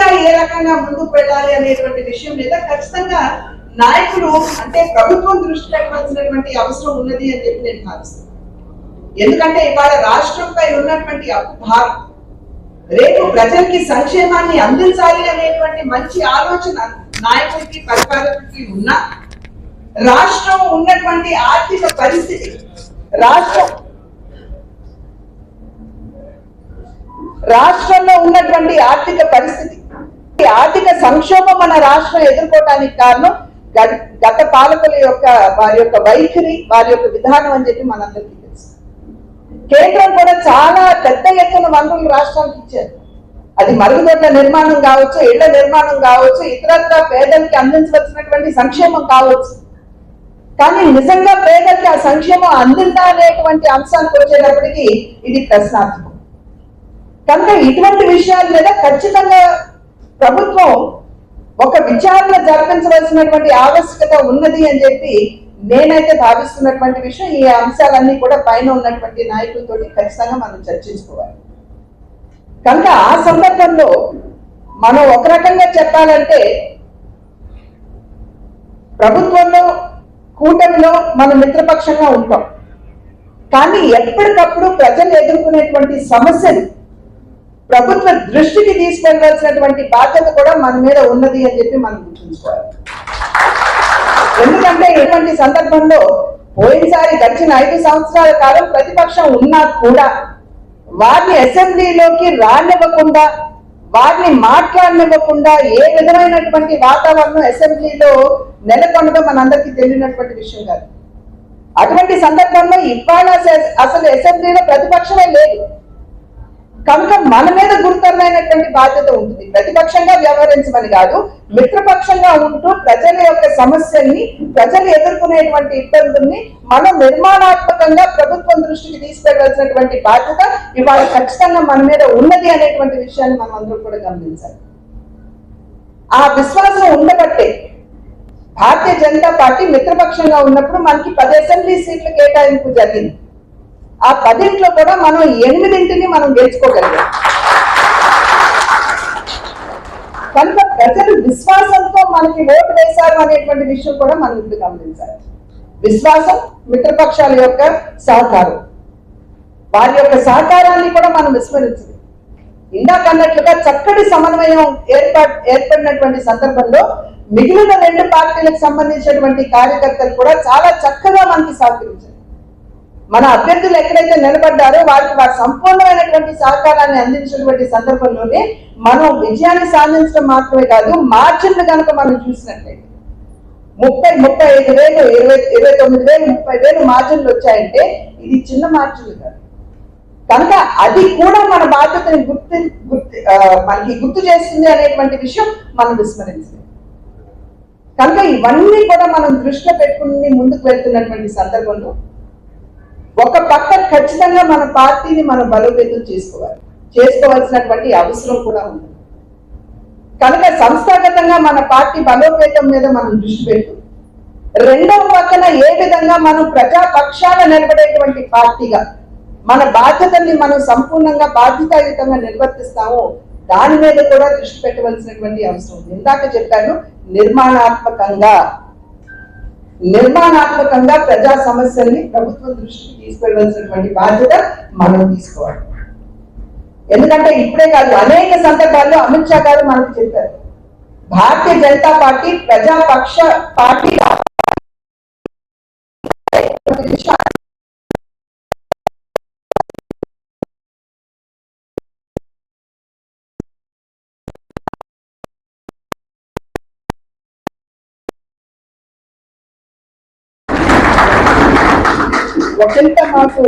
ఉమ్మడిగా ఏ రకంగా ముందుకు వెళ్ళాలి అనేటువంటి విషయం మీద ఖచ్చితంగా నాయకులు అంటే ప్రభుత్వం దృష్టి పెట్టవలసినటువంటి అవసరం ఉన్నది అని చెప్పి నేను భావిస్తాను ఎందుకంటే ఇవాళ రాష్ట్రంపై ఉన్నటువంటి భారం రేపు ప్రజలకి సంక్షేమాన్ని అందించాలి అనేటువంటి మంచి ఆలోచన నాయకుడికి పరిపాలకుడికి ఉన్నా రాష్ట్రం ఉన్నటువంటి ఆర్థిక పరిస్థితి రాష్ట్రం రాష్ట్రంలో ఉన్నటువంటి ఆర్థిక పరిస్థితి ఆర్థిక సంక్షోభం మన రాష్ట్రం ఎదుర్కోవడానికి కారణం గత పాలకుల యొక్క వారి యొక్క వైఖరి వారి యొక్క విధానం అని చెప్పి మనందరికీ తెలుసు. కేంద్రం కూడా చాలా పెద్ద ఎత్తున వనరులు రాష్ట్రానికి ఇచ్చారు. అది మరుగుదొడ్ల నిర్మాణం కావచ్చు ఇళ్ళ నిర్మాణం కావచ్చు ఇతరత్ర పేదలకి అందించవలసినటువంటి సంక్షేమం కావచ్చు. కానీ నిజంగా పేదలకి ఆ సంక్షేమం అందిందా అనేటువంటి అంశానికి వచ్చేటప్పటికి ఇది ప్రశ్నార్థకం. కనుక ఇటువంటి విషయాల మీద ఖచ్చితంగా ప్రభుత్వం ఒక విచారణ జరిపించవలసినటువంటి ఆవశ్యకత ఉన్నది అని చెప్పి నేనైతే భావిస్తున్నటువంటి విషయం ఈ అంశాలన్నీ కూడా పైన ఉన్నటువంటి నాయకులతో ఖచ్చితంగా మనం చర్చించుకోవాలి. కనుక ఆ సందర్భంలో మనం ఒక రకంగా చెప్పాలంటే ప్రభుత్వంలో కూటమిలో మనం మిత్రపక్షంగా ఉంటాం. కానీ ఎప్పటికప్పుడు ప్రజలు ఎదుర్కొనేటువంటి సమస్యలు ప్రభుత్వ దృష్టికి తీసుకెళ్ళాల్సినటువంటి బాధ్యత కూడా మన మీద ఉన్నది అని చెప్పి మనం గుర్తుంచుకోవాలి. ఎందుకంటే ఇటువంటి సందర్భంలో పోయినసారి గడిచిన ఐదు సంవత్సరాల కాలం ప్రతిపక్షం ఉన్నా కూడా వారిని అసెంబ్లీలోకి రానివ్వకుండా వారిని మాట్లాడనివ్వకుండా ఏ విధమైనటువంటి వాతావరణం అసెంబ్లీలో నెలకొనడం మనందరికీ తెలియనటువంటి విషయం కాదు. అటువంటి సందర్భంలో ఇవాళ అసలు అసెంబ్లీలో ప్రతిపక్షమే లేదు. కనుక మన మీద గురుతరమైనటువంటి బాధ్యత ఉంటుంది. ప్రతిపక్షంగా వ్యవహరించమని కాదు మిత్రపక్షంగా ఉంటూ ప్రజల యొక్క సమస్యల్ని ప్రజలు ఎదుర్కొనేటువంటి ఇబ్బందుల్ని మనం నిర్మాణాత్మకంగా ప్రభుత్వం దృష్టికి తీసుకెళ్ళాల్సినటువంటి బాధ్యత ఇవాళ ఖచ్చితంగా మన మీద ఉన్నది అనేటువంటి విషయాన్ని మనం అందరూ కూడా గమనించాలి. ఆ విశ్వాసం ఉండబట్టే భారతీయ జనతా పార్టీ మిత్రపక్షంగా ఉన్నప్పుడు మనకి పది అసెంబ్లీ సీట్లు కేటాయింపు జరిగింది. ఆ పదింట్లో కూడా మనం ఎనిమిదింటిని మనం గెలుచుకోగలిగాం. కనుక ప్రజలు విశ్వాసంతో మనకి ఓటు వేశారు అనేటువంటి విషయం కూడా మనం ఇప్పుడు గమనించాలి. విశ్వాసం మిత్రపక్షాల యొక్క సహకారం. వారి యొక్క సహకారాన్ని కూడా మనం విస్మరించింది ఇందాక అన్నట్లుగా చక్కటి సమన్వయం ఏర్పాటు ఏర్పడినటువంటి సందర్భంలో మిగిలిన రెండు పార్టీలకు సంబంధించినటువంటి కార్యకర్తలు కూడా చాలా చక్కగా మనకి సహకరించారు. మన అభ్యర్థులు ఎక్కడైతే నిలబడ్డారో వారికి వారి సంపూర్ణమైనటువంటి సహకారాన్ని అందించినటువంటి సందర్భంలోనే మనం విజయాన్ని సాధించడం మాత్రమే కాదు మార్జిన్లు కనుక మనం చూసినట్లయితే ముప్పై ముప్పై ఐదు వేలు ఇరవై ఇరవై తొమ్మిది వేలు ముప్పై వేలు మార్జిన్లు వచ్చాయంటే ఇది చిన్న మార్జిన్లు కాదు. కనుక అది కూడా మన బాధ్యతని గుర్తు గుర్తు మనకి గుర్తు చేస్తుంది అనేటువంటి విషయం మనం విస్మరించలేదు కనుక ఇవన్నీ కూడా మనం దృష్టిలో పెట్టుకుని ముందుకు వెళ్తున్నటువంటి సందర్భంలో ఒక పక్క ఖచ్చితంగా మన పార్టీని మనం బలోపేతం చేసుకోవాలి. చేసుకోవాల్సినటువంటి అవసరం కూడా ఉంది. కనుక సంస్థాగతంగా మన పార్టీ బలోపేతం మీద మనం దృష్టి పెట్టు. రెండవ పక్కన ఏ విధంగా మనం ప్రజాపక్షాన నిలబడేటువంటి పార్టీగా మన బాధ్యతల్ని మనం సంపూర్ణంగా బాధ్యతాయుతంగా నిర్వర్తిస్తామో దాని మీద కూడా దృష్టి పెట్టవలసినటువంటి అవసరం ఇందాక చెప్పాను నిర్మాణాత్మకంగా నిర్మాణాత్మకంగా ప్రజా సమస్యల్ని ప్రభుత్వం దృష్టికి తీసుకెళ్ళవలసినటువంటి బాధ్యత మనం తీసుకోవాలి. ఎందుకంటే ఇప్పుడే కాదు అనేక సందర్భాల్లో అమిత్ షా గారు మనకు చెప్పారు. భారతీయ జనతా పార్టీ ప్రజాపక్ష పార్టీ ఒకంత మాకు.